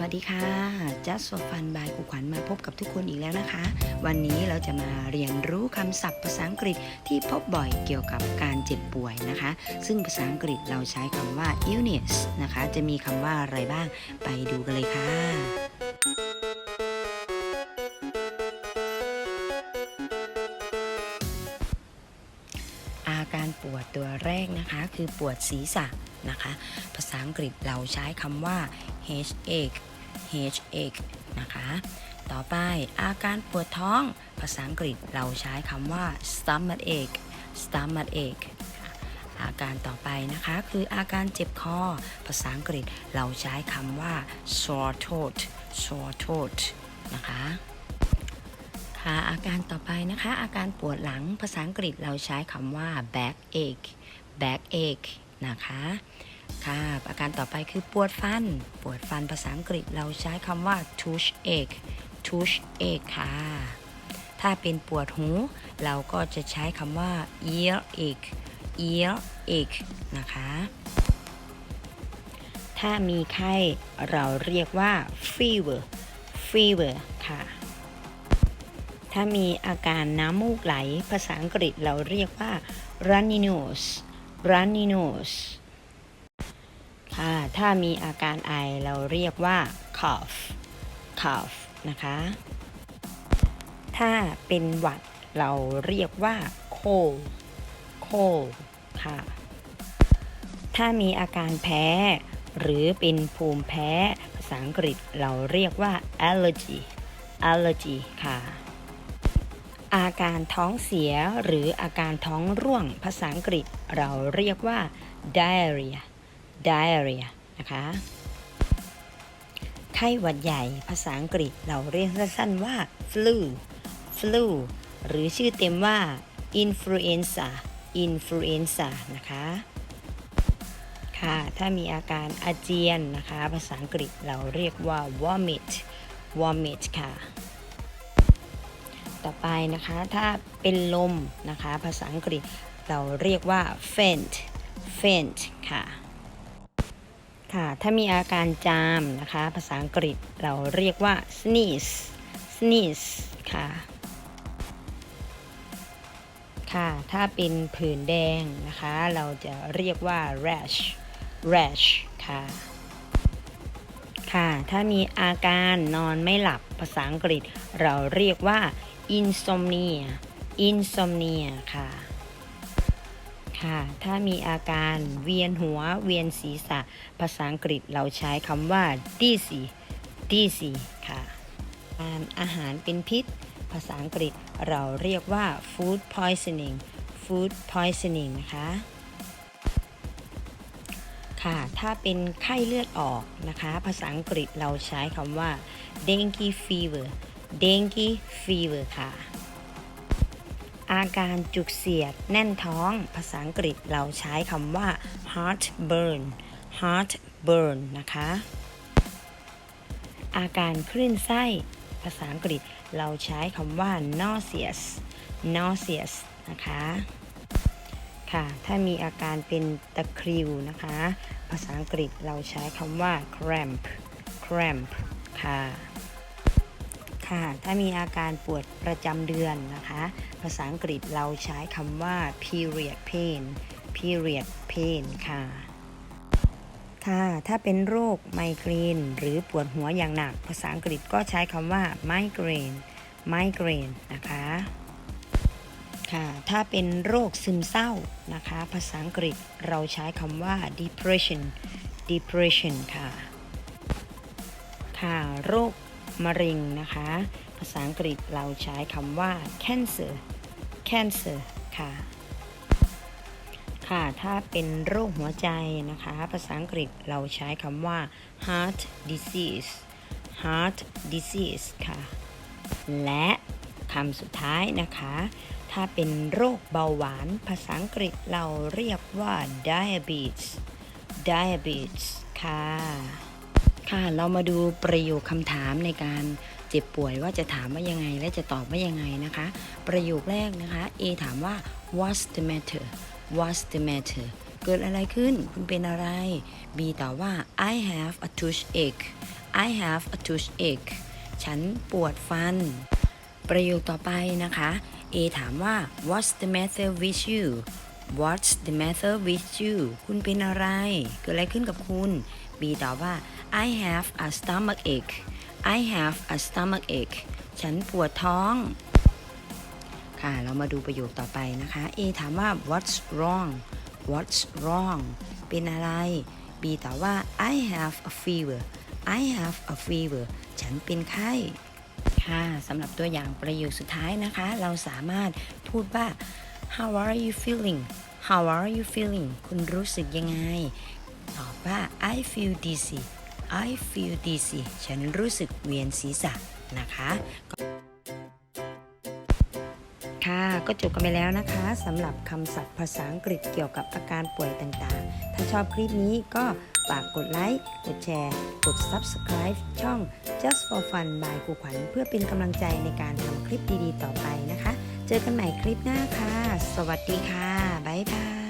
วัสดีค่ะ Just for Fun by ครูขวัญมาพบกับทุกคนอีกแล้วนะคะ วันนี้เราจะมาเรียนรู้คำศัพท์ภาษาอังกฤษที่พบบ่อยเกี่ยวกับการเจ็บป่วยนะคะ ซึ่งภาษาอังกฤษเราใช้คำว่า illness นะคะ จะมีคำว่าอะไรบ้าง ไปดูกันเลยค่ะ อาการปวดตัวแรกนะคะ คือปวดศีรษะ นะคะ ภาษาอังกฤษเราใช้คำว่า headache headache นะคะ ต่อไปอาการปวดท้อง ภาษาอังกฤษเราใช้คำว่า stomach ache stomach ache อาการต่อไปนะคะคืออาการเจ็บคอ ภาษาอังกฤษเราใช้คำว่า sore throat sore throat นะคะค่ะอาการต่อไปนะคะ อาการปวดหลังภาษาอังกฤษเราใช้คำว่า back ache back ache นะคะค่ะอาการต่อไปคือปวดฟัน ปวดฟันภาษาอังกฤษเราใช้คำว่า tooth ache tooth ache ค่ะ ถ้าเป็นปวดหู เราก็จะใช้คำว่า ear ache ear ache นะคะ ถ้ามีไข้เราเรียกว่า fever fever ค่ะ ถ้ามีอาการน้ำมูกไหล ภาษาอังกฤษเราเรียกว่า runny nose runny nose ค่ะถ้ามีอาการไอเราเรียกว่า cough cough นะคะ ถ้าเป็นหวัดเราเรียกว่า cold cold ค่ะ ถ้ามีอาการแพ้ หรือเป็นภูมิแพ้ ภาษาอังกฤษเราเรียกว่า allergy allergy ค่ะ อาการท้องเสียหรืออาการท้องร่วงภาษาอังกฤษเราเรียกว่า diarrhea diarrhea นะคะ ไข้หวัดใหญ่ภาษาอังกฤษเราเรียกสั้นๆว่า flu flu หรือชื่อเต็มว่า influenza influenza นะคะ ค่ะ ถ้ามีอาการอาเจียนนะคะ ภาษาอังกฤษเราเรียกว่า vomit vomit ค่ะ ต่อไปนะคะ ถ้าเป็นลมนะคะ ภาษาอังกฤษเราเรียกว่า faint faint ค่ะ ค่ะ ถ้ามีอาการจามนะคะ ภาษาอังกฤษเราเรียกว่า sneeze sneeze ค่ะ ค่ะ ถ้าเป็นผื่นแดงนะคะ เราจะเรียกว่า rash rash ค่ะ ค่ะ ถ้ามีอาการนอนไม่หลับภาษาอังกฤษเราเรียกว่า insomnia insomnia ค่ะ ค่ะ ถ้ามีอาการเวียนหัวเวียนศีรษะ ภาษาอังกฤษเราใช้คำว่า dizzy dizzy ค่ะการอาหารเป็นพิษ ภาษาอังกฤษเราเรียกว่า food poisoning food poisoning นะคะ ค่ะ ถ้าเป็นไข้เลือดออกนะคะ ภาษาอังกฤษเราใช้คำว่า dengue fever dengue fever ค่ะ อาการจุกเสียดแน่นท้อง ภาษาอังกฤษเราใช้คำว่า heartburn heartburn นะคะ อาการคลื่นไส้ ภาษาอังกฤษเราใช้คำว่า nauseous nauseous นะคะค่ะ ถ้ามีอาการเป็นตะคริวนะคะ ภาษาอังกฤษเราใช้คำว่า cramp cramp ค่ะ ค่ะ ถ้ามีอาการปวดประจำเดือนนะคะ ภาษาอังกฤษเราใช้คำว่า period pain period pain ค่ะ ค่ะถ้าเป็นโรคไมเกรนหรือปวดหัวอย่างหนัก ภาษาอังกฤษก็ใช้คำว่า migraine migraine นะคะค่ะถ้าเป็นโรคซึมเศร้านะคะ ภาษาอังกฤษเราใช้คำว่า depression depression ค่ะ ค่ะ โรค มะเร็งนะคะ ภาษาอังกฤษเราใช้คำว่า cancer cancer ค่ะ ค่ะ ถ้าเป็นโรคหัวใจนะคะ ภาษาอังกฤษเราใช้คำว่า heart disease heart disease ค่ะ และคำสุดท้ายนะคะ ถ้าเป็นโรคเบาหวาน ภาษาอังกฤษเราเรียกว่า diabetes diabetes ค่ะ ค่ะเรามาดูประโยคคำถามในการเจ็บป่วยว่าจะถามว่ายังไงและจะตอบว่ายังไงนะคะ ประโยคแรกนะคะ A ถามว่า what's the matter what's the matter เกิดอะไรขึ้น คุณเป็นอะไร B ตอบว่า I have a toothache I have a toothache ฉันปวดฟัน ประโยคต่อไปนะคะ A ถามว่า What's the matter with you What's the matter with you คุณเป็นอะไร เกิดอะไรขึ้นกับคุณ B ตอบว่า I have a stomach ache I have a stomach ache ฉันปวดท้อง ค่ะ เรามาดูประโยคต่อไปนะคะ A ถามว่า What's wrong What's wrong เป็นอะไร B ตอบว่า I have a fever I have a fever ฉันเป็นไข้ค่ะสำหรับตัวอย่างประโยคสุดท้ายนะคะ เราสามารถพูดว่า How are you feeling How are you feeling คุณรู้สึกยังไง ตอบว่า I feel dizzy I feel dizzy ฉันรู้สึกเวียนศีรษะนะคะค่ะก็จบกันไปแล้วนะคะสำหรับคำศัพท์ภาษาอังกฤษเกี่ยวกับอาการป่วยต่างๆ ถ้าชอบคลิปนี้ก็ฝากกดไลค์ กดแชร์ กด Subscribe ช่อง Just for Fun by ครูขวัญเพื่อเป็นกำลังใจในการทำคลิปดีๆ ต่อไปนะคะ เจอกันใหม่คลิปหน้าค่ะ สวัสดีค่ะ บ๊ายบาย